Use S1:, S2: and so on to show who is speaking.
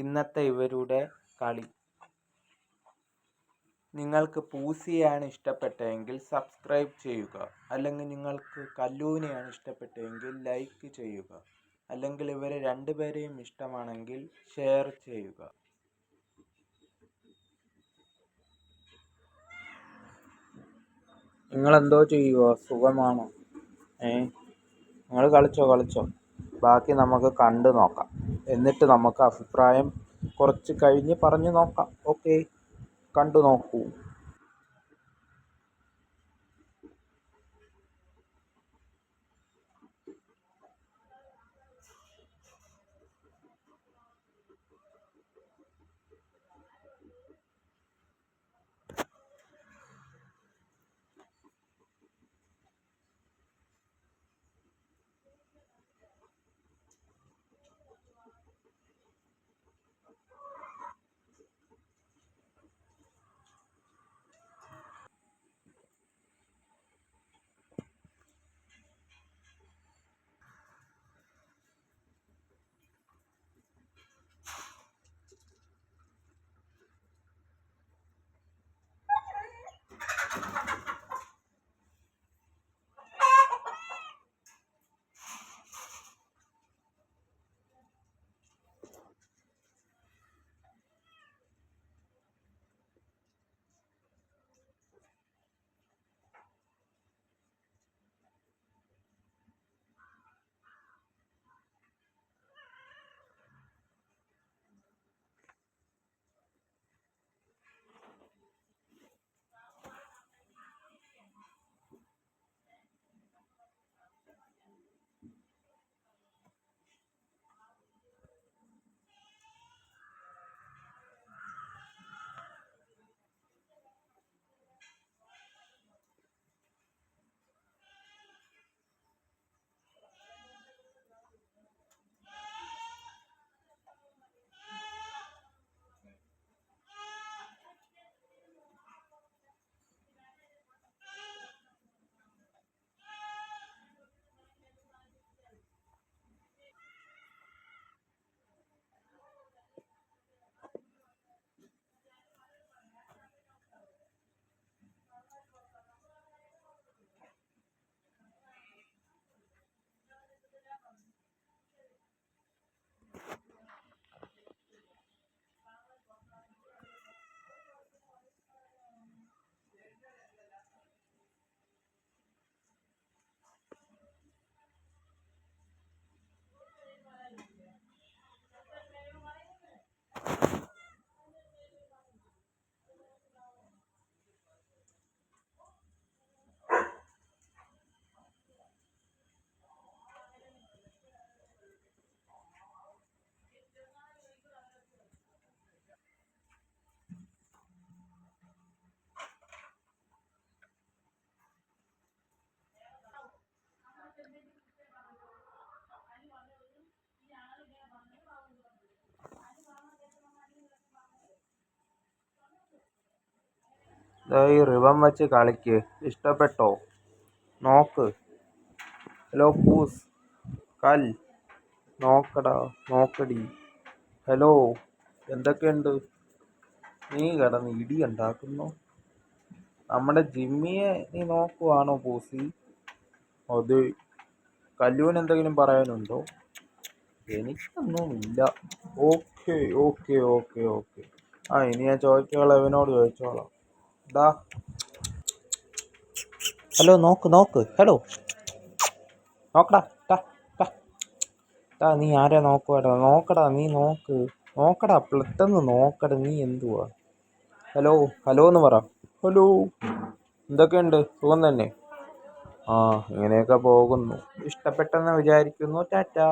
S1: ഇന്നത്തെ ഇവരുടെ കളി. നിങ്ങൾക്ക് പൂസിയെയാണ് ഇഷ്ടപ്പെട്ടതെങ്കിൽ സബ്സ്ക്രൈബ് ചെയ്യുക. അല്ലെങ്കിൽ നിങ്ങൾക്ക് കല്ലൂവിനെയാണ് ഇഷ്ടപ്പെട്ടതെങ്കിൽ ലൈക്ക് ചെയ്യുക. അല്ലെങ്കിൽ ഇവരെ രണ്ടുപേരെയും ഇഷ്ടമാണെങ്കിൽ ഷെയർ ചെയ്യുക. നിങ്ങൾ എന്തോ ചെയ്യുക സുഖമാണോ? ഏ? നിങ്ങൾ കളിച്ചോ കളിച്ചോ. ബാക്കി നമുക്ക് കണ്ടു നോക്കാം. എന്നിട്ട് നമുക്ക് അഭിപ്രായം കുറച്ച് കഴിഞ്ഞ് പറഞ്ഞു നോക്കാം. ഓക്കെ കണ്ടു നോക്കൂ. ദേ ഈ റിബൺ വെച്ച് കളിക്ക്. ഇഷ്ടപ്പെട്ടോ? നോക്ക്. ഹലോ പൂസ്. കൽ. നോക്കടാ നോക്കടി. ഹലോ എന്തൊക്കെയുണ്ട്? നീ കിടന്ന് ഇടി ഉണ്ടാക്കുന്നു. നമ്മുടെ ജിമ്മിയെ നീ നോക്കുവാണോ പൂസി? അത് കല്ലുവിന് എന്തെങ്കിലും പറയാനുണ്ടോ? എനിക്കൊന്നുമില്ല. Okay okay okay okay. ആ ഇനി ഞാൻ ചോദിച്ചോളാം ഇവനോട് ചോദിച്ചോളാം. ഡാ ഹലോ നോക്ക് നോക്ക്. ഹലോ. നോക്കടാ ടാ ടാ. ടാ നീ ആരെ നോക്കുവാടാ നോക്കടാ നീ നോക്ക്. നോക്കടാ പെട്ടെന്ന് നോക്കടാ നീ എന്തുവാ? ഹലോ ഹലോ എന്ന് പറ. ഹലോ. എന്തൊക്കെയുണ്ട്? സുഖം തന്നെ? ആ ഇങ്ങനെയൊക്കെ പോകുന്നു. ഇഷ്ടപ്പെട്ടെന്ന് വിചാരിക്കുന്നു. ടാറ്റാ.